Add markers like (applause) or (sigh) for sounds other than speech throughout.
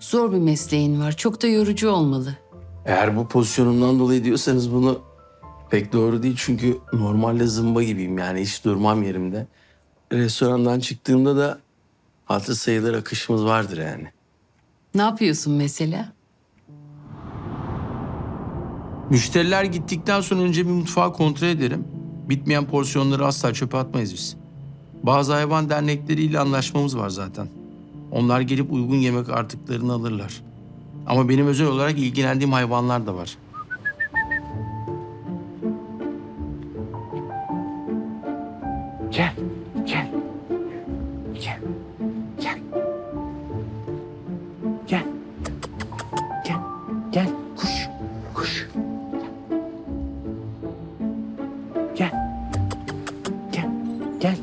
Zor bir mesleğin var. Çok da yorucu olmalı. Eğer bu pozisyonumdan dolayı diyorsanız bunu pek doğru değil. Çünkü normalde zımba gibiyim yani hiç durmam yerimde. Restorandan çıktığımda da hatır sayılır akışımız vardır yani. Ne yapıyorsun mesela? Müşteriler gittikten sonra önce bir mutfağı kontrol ederim. Bitmeyen porsiyonları asla çöpe atmayız biz. Bazı hayvan dernekleriyle anlaşmamız var zaten. Onlar gelip uygun yemek artıklarını alırlar. Ama benim özel olarak ilgilendiğim hayvanlar da var. Gel, gel. Gel, gel. Gel. Gel, gel. Kuş, kuş. Gel. Gel, gel.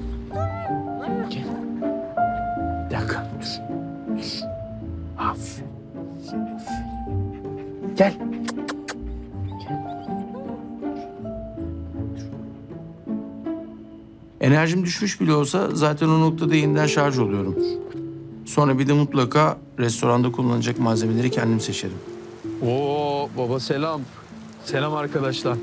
Aferin. Gel. Enerjim düşmüş bile olsa zaten o noktada yeniden şarj oluyorum. Sonra bir de mutlaka restoranda kullanacak malzemeleri kendim seçerim. Oo baba selam. Selam arkadaşlar.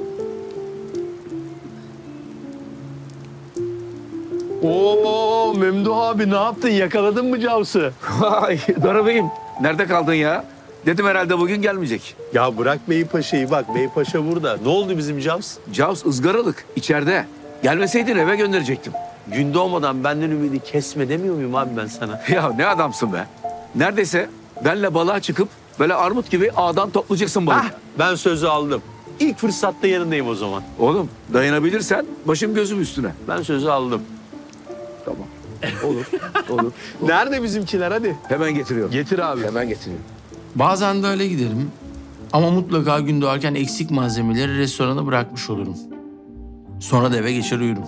Oo Memduh abi ne yaptın? Yakaladın mı Cavs'ı? Vay Darabeyim. Nerede kaldın ya? Dedim herhalde bugün gelmeyecek. Ya bırak Beypaşa'yı bak. Beypaşa burada. Ne oldu bizim Cavs? Cavs ızgaralık içeride. Gelmeseydin eve gönderecektim. Gün doğmadan benden ümidi kesme demiyor muyum abi ben sana? (laughs) Ya ne adamsın be. Neredeyse benle balığa çıkıp böyle armut gibi ağdan toplayacaksın balık. Ah, ben sözü aldım. İlk fırsatta yanındayım o zaman. Oğlum dayanabilirsen başım gözüm üstüne. Ben sözü aldım. Olur. Olur. Nerede bizimkiler hadi? Hemen getiriyorum. Getir abi. Hemen getiriyorum. Bazen de öyle giderim. Ama mutlaka gün doğarken eksik malzemeleri restorana bırakmış olurum. Sonra da eve geçer uyurum.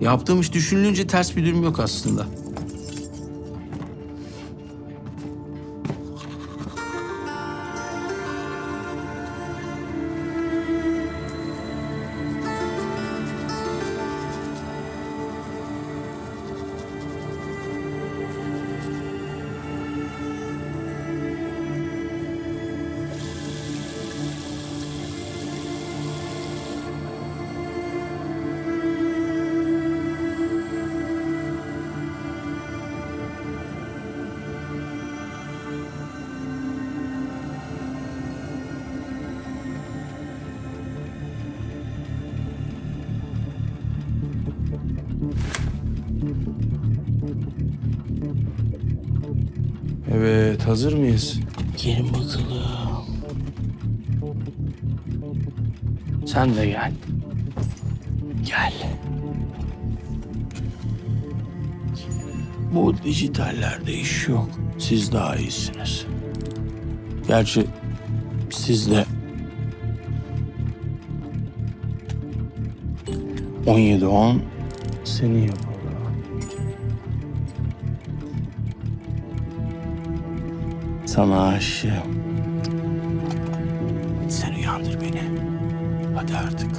Yaptığım iş düşünülünce ters bir durum yok aslında. Evet, hazır mıyız? Gelin bakalım. Sen de gel. Gel. Bu dijitallerde iş yok. Siz daha iyisiniz. Gerçi siz de 17 10 seni yapalım. Sana aşığım. Sen uyandır beni. Hadi artık.